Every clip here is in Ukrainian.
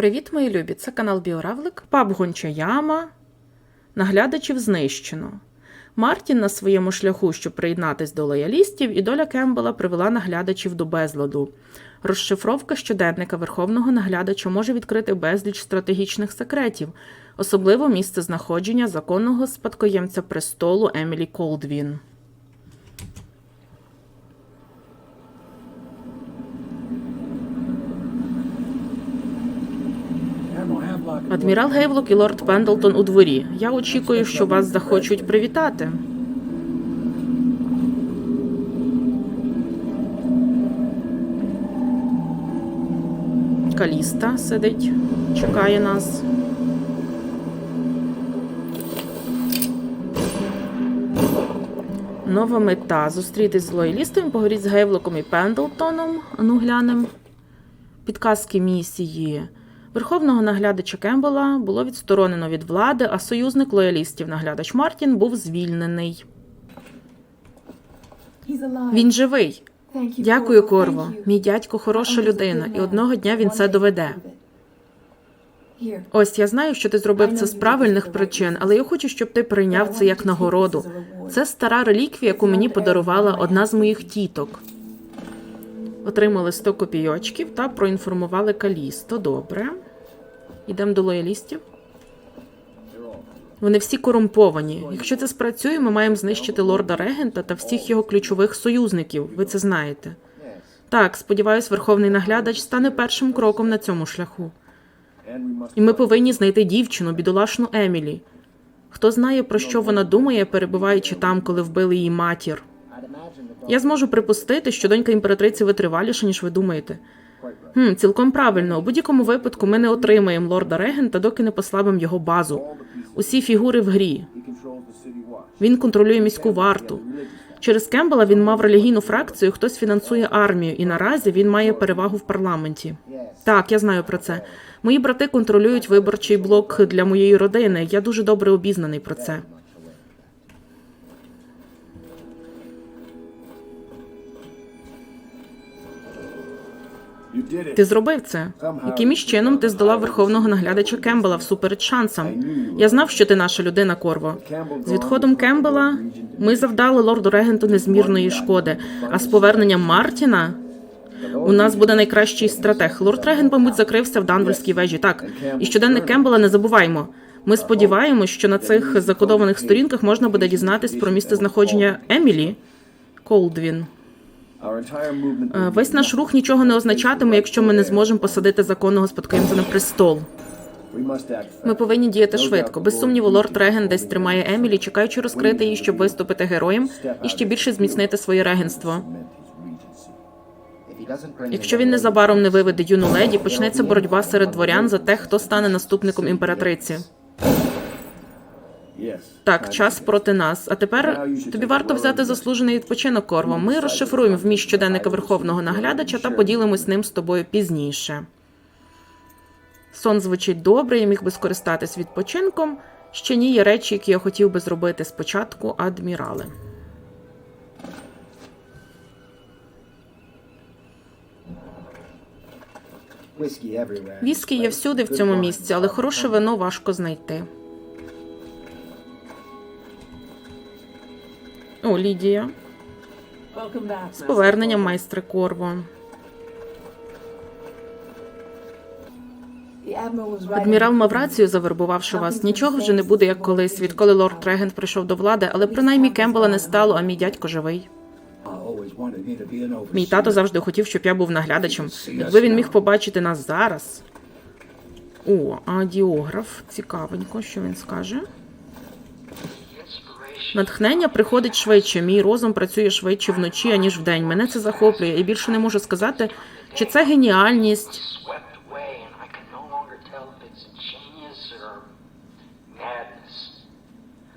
Привіт, мої любі! Це канал Біоравлик. Паб Гончаяма. Наглядачів знищено. Мартін на своєму шляху, щоб приєднатись до лоялістів, і доля Кембела привела наглядачів до безладу. Розшифровка щоденника верховного наглядача може відкрити безліч стратегічних секретів, особливо місце знаходження законного спадкоємця престолу Емілі Колдвін. Адмірал Гейвлок і лорд Пендлтон у дворі. Я очікую, що вас захочуть привітати. Каліста сидить, чекає нас. Нова мета зустрітись з лоялістами, поговоріть з Гейвлоком і Пендлтоном. Ну, глянем. Підказки місії. Верховного наглядача Кембела було відсторонено від влади, а союзник лоялістів наглядач Мартін був звільнений. Він живий. Дякую, Корво. Мій дядько хороша людина, і одного дня він це доведе. Ось я знаю, що ти зробив це з правильних причин, але я хочу, щоб ти прийняв це як нагороду. Це стара реліквія, яку мені подарувала одна з моїх тіток. Отримали 100 копійочків та проінформували Калісто. Добре. Йдемо до лоялістів. Вони всі корумповані. Якщо це спрацює, ми маємо знищити лорда регента та всіх його ключових союзників. Ви це знаєте. Так, сподіваюсь, верховний наглядач стане першим кроком на цьому шляху. І ми повинні знайти дівчину, бідолашну Емілі. Хто знає, про що вона думає, перебуваючи там, коли вбили її матір. Я зможу припустити, що донька імператриці витриваліша, ніж ви думаєте. Хм, цілком правильно. У будь-якому випадку ми не отримаємо лорда регента, доки не послабимо його базу. Усі фігури в грі. Він контролює міську варту. Через Кембела він мав релігійну фракцію, хтось фінансує армію, і наразі він має перевагу в парламенті. Так, я знаю про це. Мої брати контролюють виборчий блок для моєї родини. Я дуже добре обізнаний про це. Ти зробив це. Якимось чином ти здолав верховного наглядача Кембела всупереч шансам. Я знав, що ти наша людина, Корво. З відходом Кембела ми завдали лорду регенту незмірної шкоди. А з поверненням Мартіна у нас буде найкращий стратег. Лорд Регент, мабуть, закрився в Данвельській вежі. Так, і щоденник Кембела не забуваймо. Ми сподіваємось, що на цих закодованих сторінках можна буде дізнатись про місце знаходження Емілі Колдвін. Е, Весь наш рух нічого не означатиме, якщо ми не зможемо посадити законного спадкоємця на престол. Ми повинні діяти швидко. Без сумніву, лорд Реген десь тримає Емілі, чекаючи розкрити її, щоб виступити героєм і ще більше зміцнити своє регенство. Якщо він незабаром не виведе юну леді, почнеться боротьба серед дворян за те, хто стане наступником імператриці. Так, час проти нас. А тепер тобі варто взяти заслужений відпочинок, Корво. Ми розшифруємо вміст щоденника верховного наглядача та поділимось ним з тобою пізніше. Сон звучить добре, я міг би скористатись відпочинком. Ще ні є речі, які я хотів би зробити спочатку, адмірали. Віскі є всюди в цьому місці, але хороше вино важко знайти. О, Лідія. З поверненням майстре Корво. Адмірал мав рацію, завербувавши вас. Нічого вже не буде, як колись, відколи лорд Регент прийшов до влади, але принаймні Кембела не стало, а мій дядько живий. Мій тато завжди хотів, щоб я був наглядачем. Якби він міг побачити нас зараз. О, адіограф. Цікавенько, що він скаже. Натхнення приходить швидше. Мій розум працює швидше вночі, аніж вдень. Мене це захоплює. І більше не можу сказати, чи це геніальність,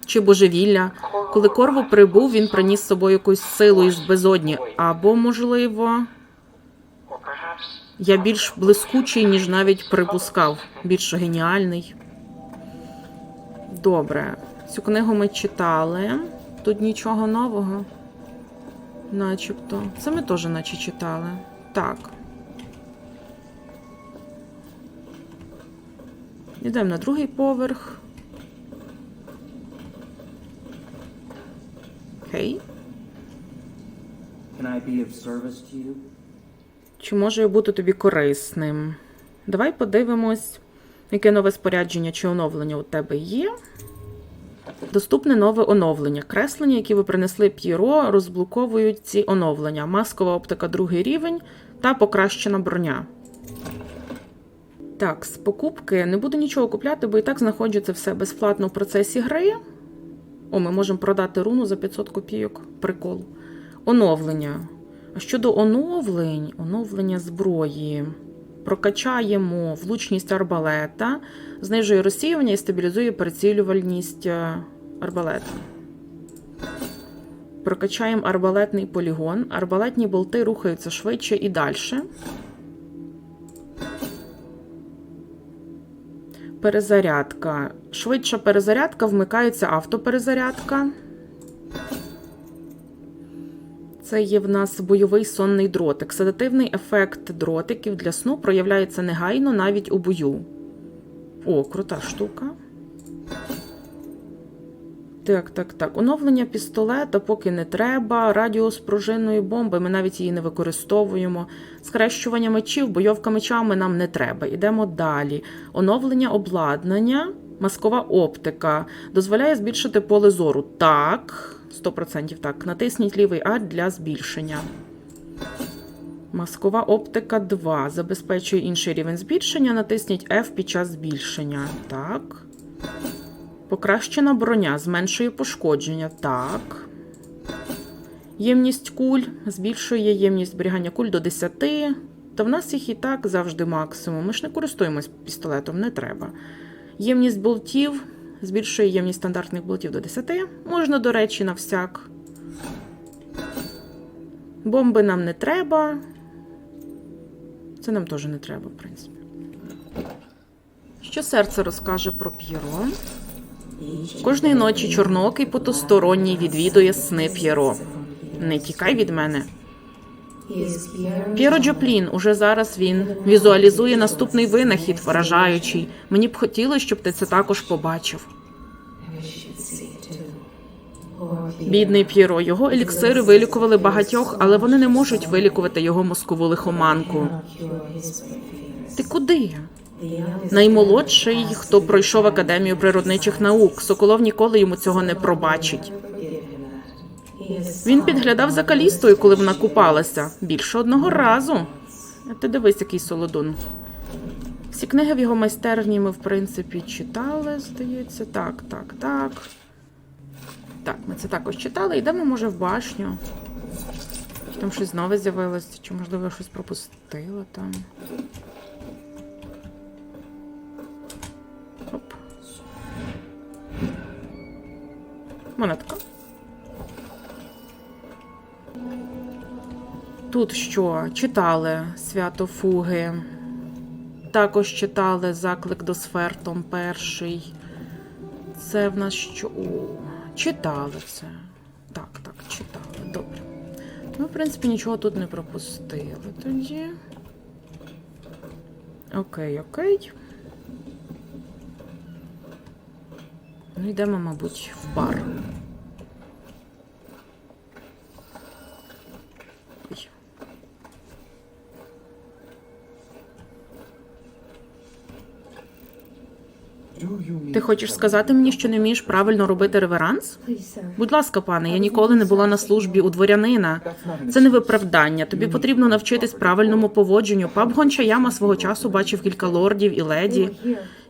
чи божевілля. Коли Корво прибув, він приніс з собою якусь силу із безодні. Або, можливо, я більш блискучий, ніж навіть припускав, більш геніальний. Добре, цю книгу ми читали. Тут нічого нового. Начебто. Це ми теж наче читали. Так. Йдемо на другий поверх. Окей. Чи можу я бути тобі корисним? Давай подивимось, яке нове спорядження чи оновлення у тебе є. Доступне нове оновлення. Креслення, які ви принесли П'єро, розблоковують ці оновлення. Маскова оптика другий рівень та покращена броня. Так, з покупки не буду нічого купляти, бо і так знаходжу це все безплатно в процесі гри. О, ми можемо продати руну за 500 копійок. Прикол. Оновлення. А щодо оновлень, оновлення зброї. Прокачаємо влучність арбалета, знижує розсіювання і стабілізує прицілювальність е, арбалета. Прокачаємо арбалетний полігон. Арбалетні болти рухаються швидше і далі. Перезарядка. Швидша перезарядка, вмикається автоперезарядка. Це є в нас бойовий сонний дротик. Седативний ефект дротиків для сну проявляється негайно навіть у бою. О, крута штука. Так, так, так. Оновлення пістолета поки не треба. Радіус пружинної бомби, ми навіть її не використовуємо. Схрещування мечів, бойовка мечами нам не треба. Ідемо далі. Оновлення обладнання, маскова оптика. Дозволяє збільшити поле зору. Так, 100% так. Натисніть лівий А для збільшення. Маскова оптика 2. Забезпечує інший рівень збільшення. Натисніть F під час збільшення. Так. Покращена броня зменшує пошкодження. Так. Ємність куль збільшує ємність зберігання куль до 10. Та в нас їх і так завжди максимум. Ми ж не користуємось пістолетом, не треба. Ємність болтів збільшує ємність стандартних болтів до 10. Можна, до речі, на всяк. Бомби нам не треба. Це нам теж не треба, в принципі. Що серце розкаже про П'єро? Кожної ночі чорноокий потусторонній відвідує сни П'єро. Не тікай від мене. П'єро Джоплін, уже зараз він візуалізує наступний винахід, вражаючий. Мені б хотілося, щоб ти це також побачив. Бідний П'єро, його еліксири вилікували багатьох, але вони не можуть вилікувати його мозкову лихоманку. Ти куди? Наймолодший, хто пройшов академію природничих наук. Соколов ніколи йому цього не пробачить. Він підглядав за калістою, коли вона купалася. Більше одного разу. Ти дивись, який солодун. Всі книги в його майстерні ми, в принципі, читали, здається. Так, так, так. Так, ми це також читали. Йдемо, може, в башню. Там щось нове з'явилося, чи, можливо, я щось пропустила там. Оп. Монетка. Тут що? Читали свято фуги. Також читали заклик до сфер, том перший. Це в нас що? О, читали це. Так, так, читали. Добре. Ми, в принципі, нічого тут не пропустили тоді. Окей, окей. Ну, йдемо, мабуть, в бар. Ти хочеш сказати мені, що не вмієш правильно робити реверанс? Будь ласка, пане, я ніколи не була на службі у дворянина. Це не виправдання. Тобі потрібно навчитись правильному поводженню. Пап Гончаяма свого часу бачив кілька лордів і леді.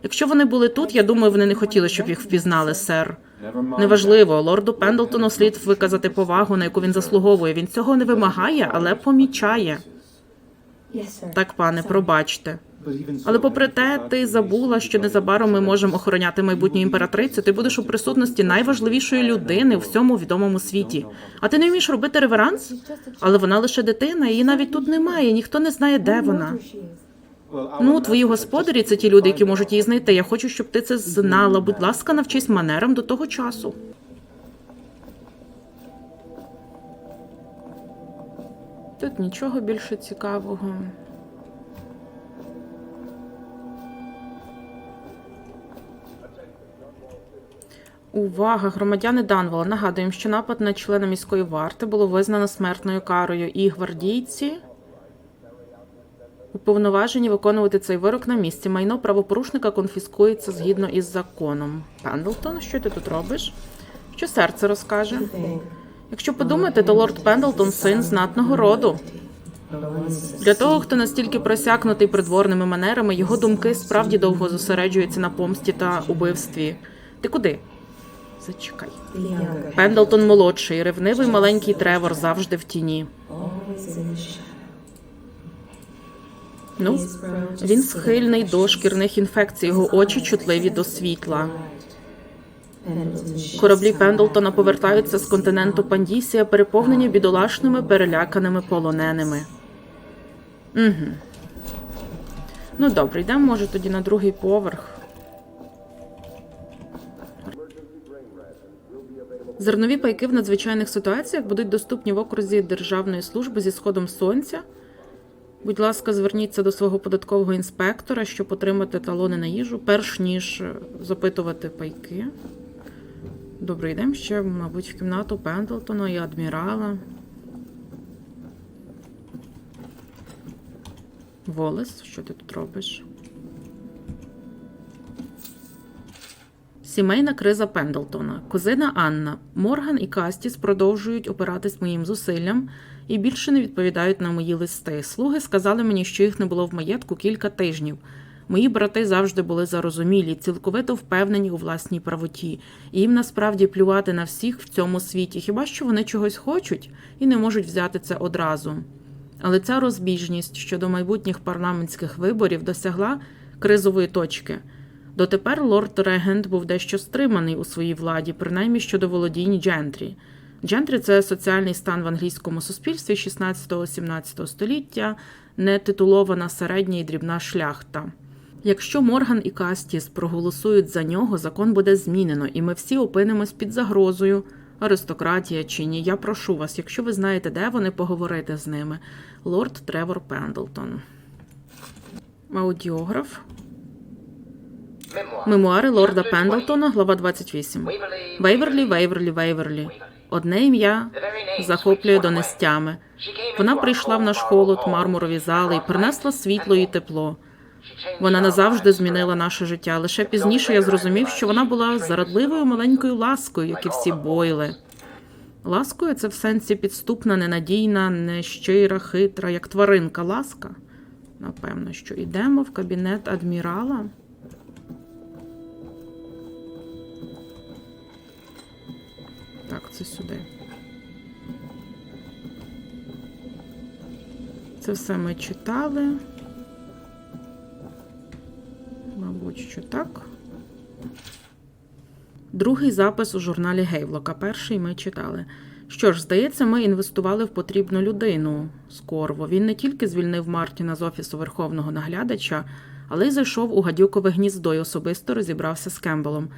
Якщо вони були тут, я думаю, вони не хотіли, щоб їх впізнали, сер. Неважливо, лорду Пендлтону слід виказати повагу, на яку він заслуговує. Він цього не вимагає, але помічає. Так, пане, пробачте. Але попри те, ти забула, що незабаром ми можемо охороняти майбутню імператрицю. Ти будеш у присутності найважливішої людини у всьому відомому світі. А ти не вмієш робити реверанс? Але вона лише дитина, її навіть тут немає. Ніхто не знає, де вона. Ну, твої господарі це ті люди, які можуть її знайти. Я хочу, щоб ти це знала. Будь ласка, навчись манерам до того часу. Тут нічого більше цікавого. Увага, громадяни Данвола. Нагадуємо, що напад на члена міської варти було визнано смертною карою, і гвардійці уповноважені виконувати цей вирок на місці. Майно правопорушника конфіскується згідно із законом. Пендлтон, що ти тут робиш? Що серце розкаже? Якщо подумати, то лорд Пендлтон син знатного роду. Для того, хто настільки просякнутий придворними манерами, його думки справді довго зосереджуються на помсті та убивстві. Ти куди? Зачекай. Пендлтон молодший, ревнивий маленький Тревор завжди в тіні. Ну, він схильний до шкірних інфекцій, його очі чутливі до світла. Кораблі Пендлтона повертаються з континенту Пандісія, переповнені бідолашними переляканими полоненими. Угу. Ну добре, йдемо, може, тоді на другий поверх. Зернові пайки в надзвичайних ситуаціях будуть доступні в окрузі Державної служби зі сходом сонця. Будь ласка, зверніться до свого податкового інспектора, щоб отримати талони на їжу, перш ніж е, запитувати пайки. Добре, йдемо ще, мабуть, в кімнату Пендлтона і адмірала. Волес, що ти тут робиш? Сімейна криза Пендлтона. Кузина Анна. Морган і Кастіс продовжують опиратись моїм зусиллям і більше не відповідають на мої листи. Слуги сказали мені, що їх не було в маєтку кілька тижнів. Мої брати завжди були зарозумілі, цілковито впевнені у власній правоті, і їм насправді плювати на всіх в цьому світі, хіба що вони чогось хочуть і не можуть взяти це одразу. Але ця розбіжність щодо майбутніх парламентських виборів досягла кризової точки. Дотепер лорд Регент був дещо стриманий у своїй владі, принаймні щодо володінь джентрі. Джентрі це соціальний стан в англійському суспільстві 16-17 століття, нетитулована середня і дрібна шляхта. Якщо Морган і Кастіс проголосують за нього, закон буде змінено, і ми всі опинимось під загрозою. Аристократія чи ні, я прошу вас, якщо ви знаєте, де вони, поговорити з ними. Лорд Тревор Пендлтон. Аудіограф. Мемуари лорда Пендлтона, глава 28. Вейверлі, Вейверлі, Вейверлі. Одне ім'я захоплює донестями. Вона прийшла в наш холод, мармурові зали і принесла світло і тепло. Вона назавжди змінила наше життя. Лише пізніше я зрозумів, що вона була зарадливою маленькою ласкою, як і всі бойли. Ласкою це в сенсі підступна, ненадійна, нещира, хитра, як тваринка. Ласка. Напевно, що йдемо в кабінет адмірала. Це сюди. Це все ми читали. Мабуть, що так. Другий запис у журналі Гейвлока. Перший ми читали. Що ж, здається, ми інвестували в потрібну людину Скорво. Він не тільки звільнив Мартіна з офісу верховного наглядача, але й зайшов у гадюкове гніздо і особисто розібрався з Кембелом.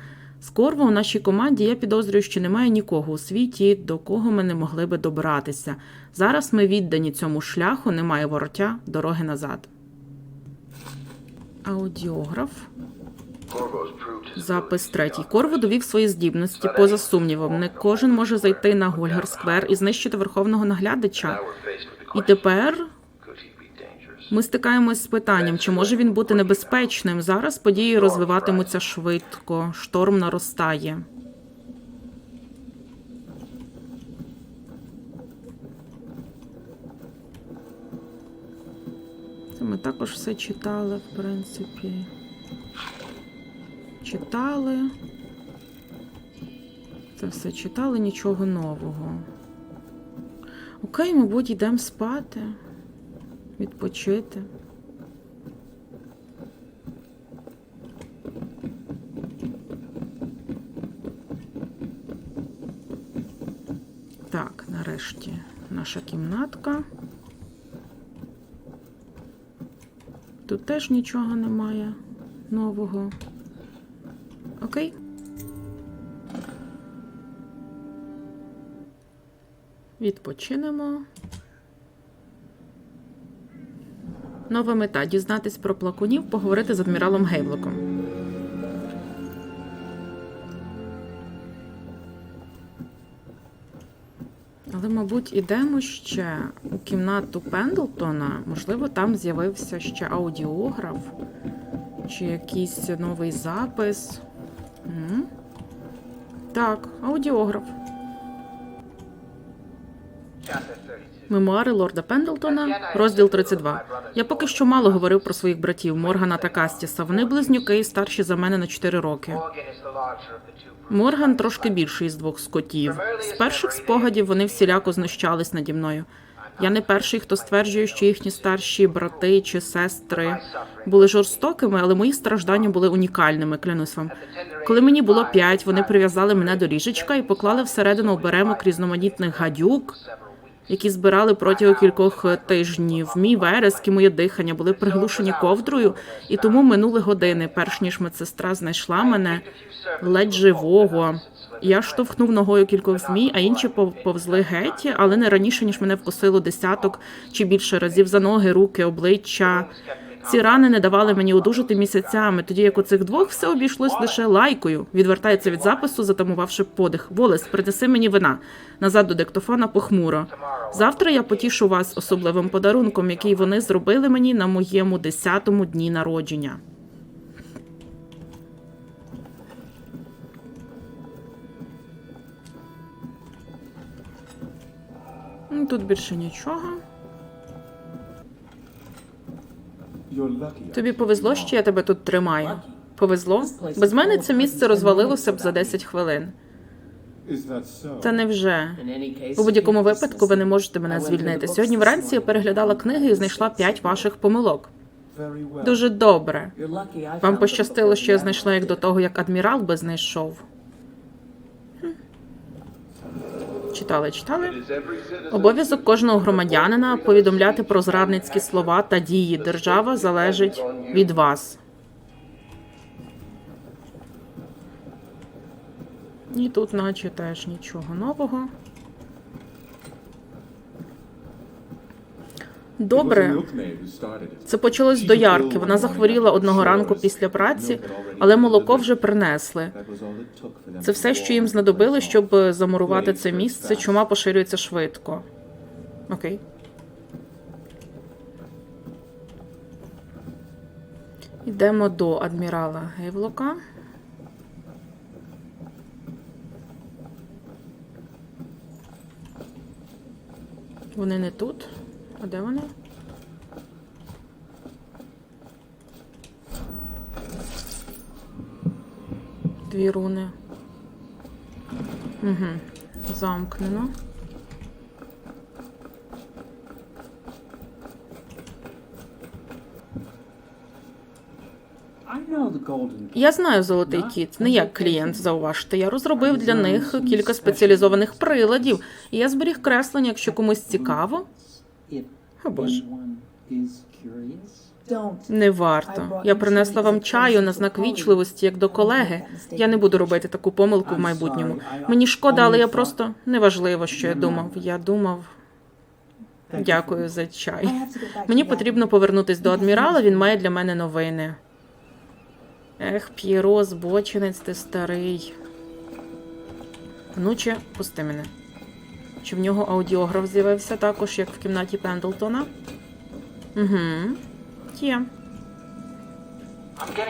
Скорво у нашій команді я підозрюю, що немає нікого у світі, до кого ми не могли би добратися. Зараз ми віддані цьому шляху, немає вороття, дороги назад. Аудіограф. Запис третій. Корво довів свої здібності. Поза сумнівом, не кожен може зайти на Гольгар Сквер і знищити верховного наглядача. І тепер ми стикаємось з питанням, чи може він бути небезпечним. Зараз події розвиватимуться швидко, шторм наростає. Це ми також все читали, в принципі. Читали. Це все читали, нічого нового. Окей, мабуть, йдемо спати, відпочити. Так, нарешті наша кімнатка. Тут теж нічого немає нового. Окей. Відпочинемо. Нова мета дізнатись про плакунів, поговорити з адміралом Гейблоком. Але, мабуть, ідемо ще у кімнату Пендлтона. Можливо, там з'явився ще аудіограф чи якийсь новий запис. М -м? Так, аудіограф. Мемуари лорда Пендлтона, розділ 32. Я поки що мало говорив про своїх братів Моргана та Кастіса. Вони близнюки і старші за мене на 4 роки. Морган трошки більший з двох скотів. З перших спогадів вони всіляко знущались наді мною. Я не перший, хто стверджує, що їхні старші брати чи сестри були жорстокими, але мої страждання були унікальними, клянусь вам. Коли мені було п'ять, вони прив'язали мене до ліжечка і поклали всередину оберемок різноманітних гадюк, які збирали протягом кількох тижнів. Мій вереск і моє дихання були приглушені ковдрою, і тому минули години, перш ніж медсестра знайшла мене ледь живого. Я штовхнув ногою кількох змій, а інші пов- повзли геть, але не раніше, ніж мене вкусило десяток чи більше разів за ноги, руки, обличчя. Ці рани не давали мені одужати місяцями, тоді як у цих двох все обійшлось лише лайкою. Відвертається від запису, затамувавши подих. Волес, принеси мені вина. Назад до диктофона похмуро. Завтра я потішу вас особливим подарунком, який вони зробили мені на моєму десятому дні народження. Тут більше нічого. Тобі повезло, що я тебе тут тримаю. Повезло? Без мене це місце розвалилося б за 10 хвилин. Та невже? У будь-якому випадку ви не можете мене звільнити. Сьогодні вранці я переглядала книги і знайшла п'ять ваших помилок. Дуже добре. Вам пощастило, що я знайшла їх до того, як адмірал би знайшов. Хм. Читали, читали. Обов'язок кожного громадянина повідомляти про зрадницькі слова та дії. Держава залежить від вас. І тут, наче теж нічого нового. Добре, це почалось до ярки. Вона захворіла одного ранку після праці, але молоко вже принесли. Це все, що їм знадобилось, щоб замурувати це місце. Чума поширюється швидко. Окей. Йдемо до адмірала Гейвлока. Вони не тут. А де вони? Дві руни. Угу. Замкнено. Я знаю золотий кіт, не як клієнт, зауважте. Я розробив для них кілька спеціалізованих приладів, і я зберіг креслення, якщо комусь цікаво. Не варто. Я принесла вам чаю на знак вічливості, як до колеги. Я не буду робити таку помилку в майбутньому. Мені шкода, але я просто неважливо, що я думав. Я думав. Дякую за чай. Мені потрібно повернутись до адмірала. Він має для мене новини. Ех, П'єро, збочинець, ти старий. Внуче, пусти мене. Чи в нього аудіограф з'явився також, як в кімнаті Пендлтона? Угу. Є.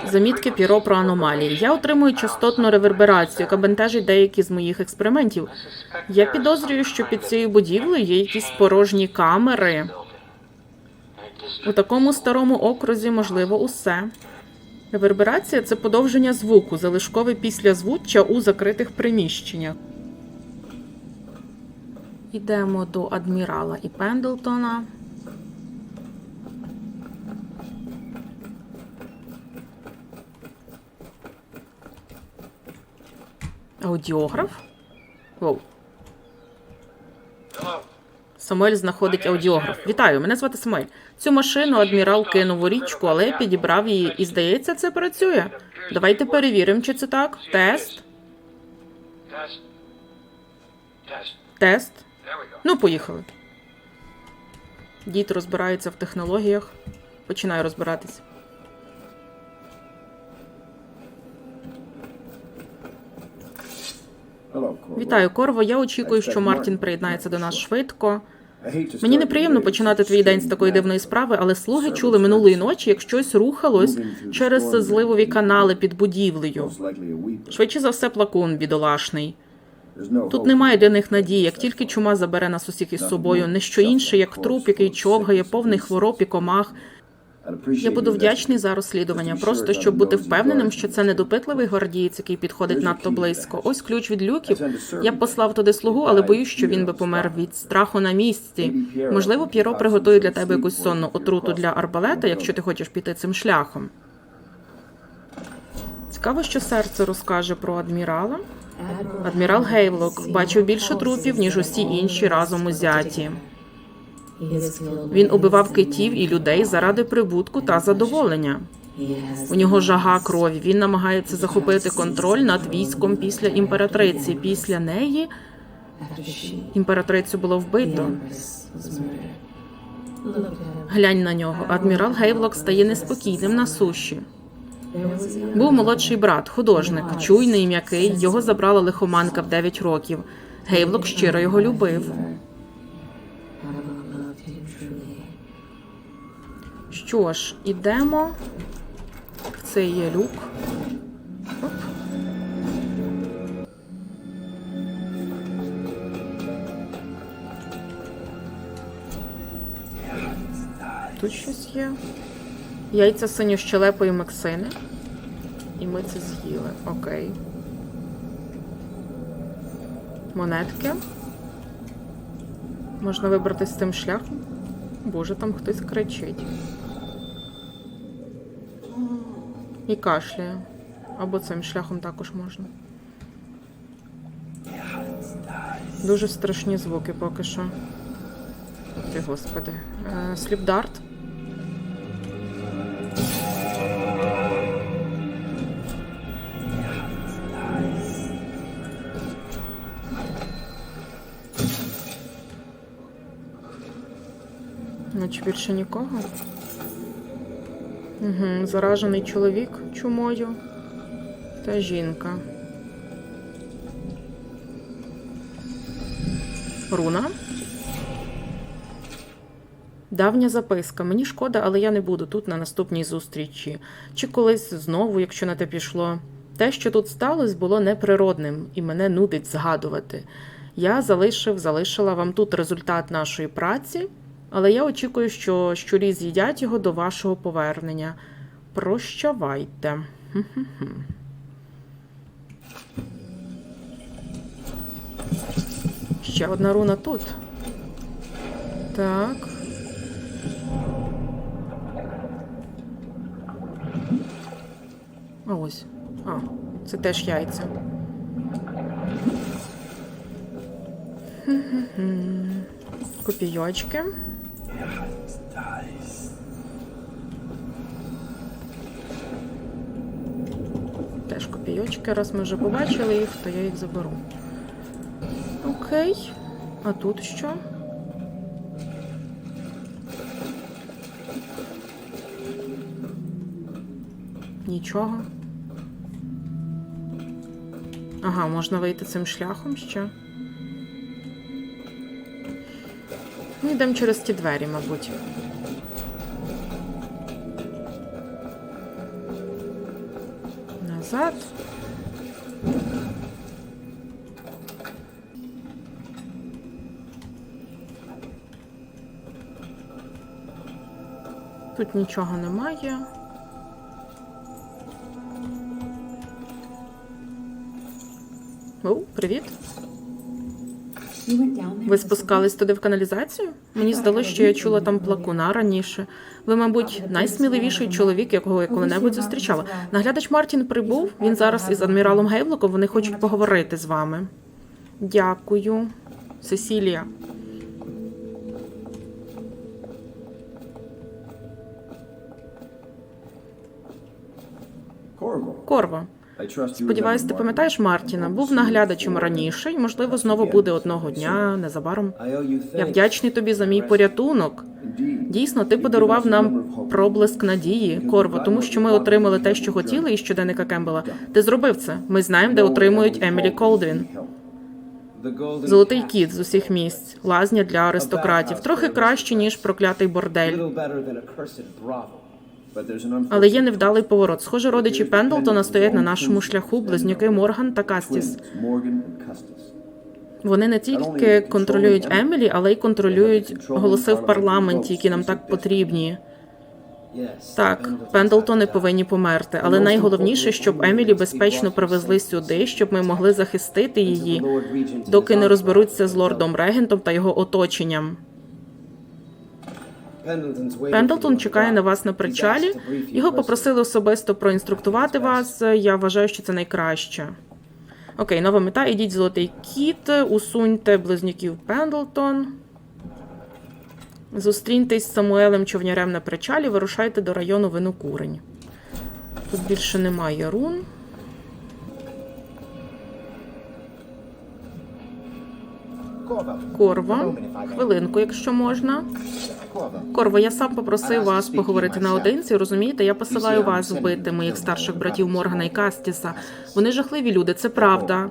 Замітки Піро про аномалії. Я отримую частотну реверберацію, яка бентежить деякі з моїх експериментів. Я підозрюю, що під цією будівлею є якісь порожні камери. У такому старому окрузі можливо усе. Реверберація це подовження звуку, залишкове післязвуччя у закритих приміщеннях. Йдемо до адмірала і Пендлтона. Аудіограф? Воу. Самуель знаходить аудіограф. Вітаю, мене звати Самуель. Цю машину адмірал кинув у річку, але я підібрав її, і здається, це працює. Давайте перевіримо, чи це так. Тест. Test. тест. Ну, поїхали. Дід розбирається в технологіях. Починаю розбиратись. Вітаю, Корво. Я очікую, що Мартін приєднається до нас швидко. Мені неприємно починати твій день з такої дивної справи, але слуги чули минулої ночі, як щось рухалось через зливові канали під будівлею. Швидше за все, плакун бідолашний. Тут немає для них надії, як тільки чума забере нас усіх із собою, не що інше, як труп, який човгає, повний хвороб і комах. Я буду вдячний за розслідування, просто щоб бути впевненим, що це недопитливий гвардієць, який підходить надто близько. Ось ключ від люків. Я б послав туди слугу, але боюсь, що він би помер від страху на місці. Можливо, П'єро приготує для тебе якусь сонну отруту для арбалета, якщо ти хочеш піти цим шляхом. Цікаво, що серце розкаже про адмірала. Адмірал Гейвлок бачив більше трупів, ніж усі інші разом узяті. Він убивав китів і людей заради прибутку та задоволення. У нього жага крові. Він намагається захопити контроль над військом після імператриці. Після неї імператрицю було вбито. Глянь на нього. Адмірал Гейвлок стає неспокійним на суші. Був молодший брат, художник, чуйний м'який. Його забрала лихоманка в 9 років. Гейвлок щиро його любив. Що ж, ідемо. Це є люк. Тут щось є. Яйця синьощелепої Максини. І ми це з'їли. Окей. Монетки. Можна вибратися з цим шляхом. Боже, там хтось кричить. І кашляє. Або цим шляхом також можна. Дуже страшні звуки поки що. Ти, господи. Е, Сліпдарт. Більше нікого. Угу, заражений чоловік чумою та жінка. Руна. Давня записка. Мені шкода, але я не буду тут на наступній зустрічі. Чи колись знову, якщо на те пішло. Те, що тут сталося, було неприродним, і мене нудить згадувати. Я залишив, залишила вам тут результат нашої праці, але я очікую, що щурі з'їдять його до вашого повернення. Прощавайте. Ще одна руна тут. Так. А ось. А, це теж яйця. Копійочки. Теж копійочки. Раз ми вже побачили їх, то я їх заберу. Окей. А тут що? Нічого. Ага, можна вийти цим шляхом ще. Йдемо через ті двері, мабуть. Назад. Тут нічого немає. О, привіт. Ви спускались туди в каналізацію? Мені здалося, що я чула там плакуна раніше. Ви, мабуть, найсміливіший чоловік, якого я коли-небудь зустрічала. Наглядач Мартін прибув. Він зараз із адміралом Гейвлоком. Вони хочуть поговорити з вами. Дякую, Сесілія. Корво. Сподіваюсь, ти пам'ятаєш Мартіна. Був наглядачем раніше і, можливо, знову буде одного дня незабаром. Я вдячний тобі за мій порятунок. Дійсно, ти подарував нам проблиск надії, Корво, тому що ми отримали те, що хотіли із щоденника Кембела. Ти зробив це. Ми знаємо, де отримують Емілі Колдвін. Золотий кіт з усіх місць, лазня для аристократів, трохи краще ніж проклятий бордель. Але є невдалий поворот. Схоже, родичі Пендлтона стоять на нашому шляху, близнюки Морган та Кастіс. Вони не тільки контролюють Емілі, але й контролюють голоси в парламенті, які нам так потрібні. Так, Пендлтони повинні померти, але найголовніше, щоб Емілі безпечно привезли сюди, щоб ми могли захистити її, доки не розберуться з лордом Регентом та його оточенням. Пендлтон чекає на вас на причалі. Його попросили особисто проінструктувати вас. Я вважаю, що це найкраще. Окей, нова мета. Ідіть золотий кіт, усуньте близнюків Пендлтон. Зустріньтесь з Самуелем Човнярем на причалі, вирушайте до району Винокурень. Тут більше немає рун. Корва. Хвилинку, якщо можна. Корво, я сам попросив вас поговорити наодинці. Розумієте, я посилаю вас вбити моїх старших братів Моргана і Кастіса. Вони жахливі люди, це правда.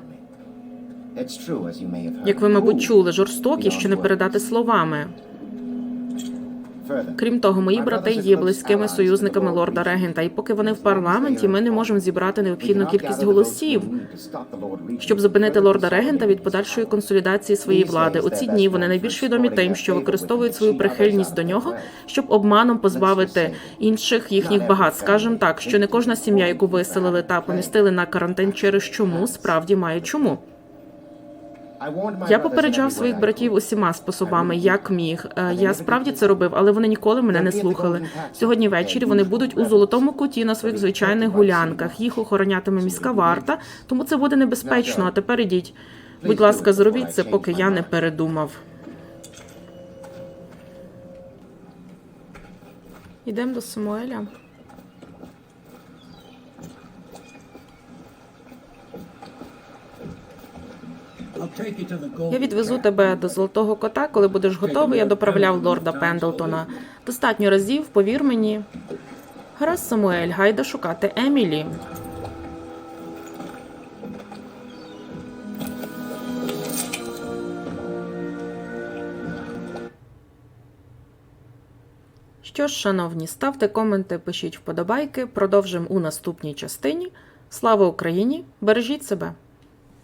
Як ви, мабуть, чули, жорстокі, що не передати словами. Крім того, мої брати є близькими союзниками лорда Регента, і поки вони в парламенті, ми не можемо зібрати необхідну кількість голосів, щоб зупинити лорда Регента від подальшої консолідації своєї влади. У ці дні вони найбільш відомі тим, що використовують свою прихильність до нього, щоб обманом позбавити інших їхніх багат. Скажем так, що не кожна сім'я, яку виселили та помістили на карантин через чому, справді має чому. Я попереджав своїх братів усіма способами, як міг. Я справді це робив, але вони ніколи мене не слухали. Сьогодні ввечері вони будуть у золотому куті на своїх звичайних гулянках. Їх охоронятиме міська варта, тому це буде небезпечно. А тепер ідіть. Будь ласка, зробіть це, поки я не передумав. Йдемо до Самуеля. Я відвезу тебе до золотого кота, коли будеш готовий. Я доправляв лорда Пендлтона. Достатньо разів, повір мені. Гаразд, Самуель, гайда шукати Емілі. Що ж, шановні, ставте коменти, пишіть вподобайки. Продовжимо у наступній частині. Слава Україні! Бережіть себе!